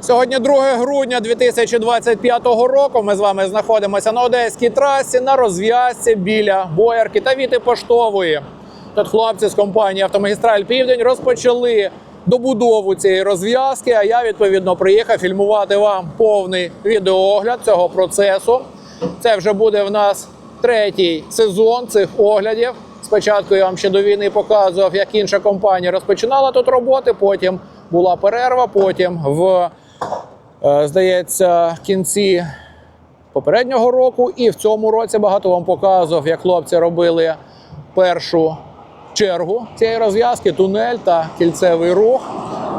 Сьогодні 2 грудня 2025 року. Ми з вами знаходимося на одеській трасі на розв'язці біля Боярки та Віти Поштової. Тут хлопці з компанії Автомагістраль Південь розпочали добудову цієї розв'язки. А я відповідно приїхав фільмувати вам повний відеоогляд цього процесу. Це вже буде в нас третій сезон цих оглядів. Спочатку я вам ще до війни показував, як інша компанія розпочинала тут роботи. Потім була перерва. Потім в здається в кінці попереднього року, і в цьому році багато вам показував, як хлопці робили першу чергу цієї розв'язки, тунель та кільцевий рух.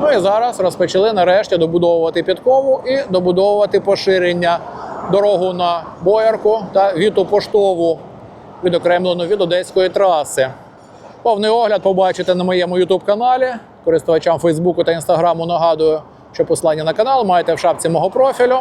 Ну і зараз розпочали нарешті добудовувати підкову і добудовувати поширення дорогу на Боярку та Віту Поштову, відокремлену від одеської траси. Повний огляд побачите на моєму youtube каналі. Користувачам Фейсбуку та Інстаграму нагадую, що послання на канал маєте в шапці мого профілю.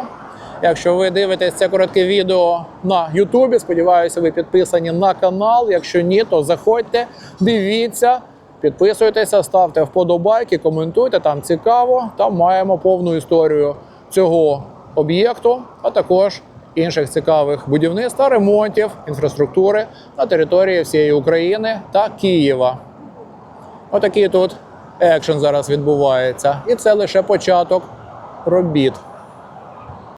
Якщо ви дивитесь це коротке відео на Ютубі, сподіваюся, ви підписані на канал. Якщо ні, то заходьте, дивіться, підписуйтеся, ставте вподобайки, коментуйте. Там цікаво. Там маємо повну історію цього об'єкту, а також інших цікавих будівництв та ремонтів інфраструктури на території всієї України та Києва. Отакий тут екшен зараз відбувається. І це лише початок робіт.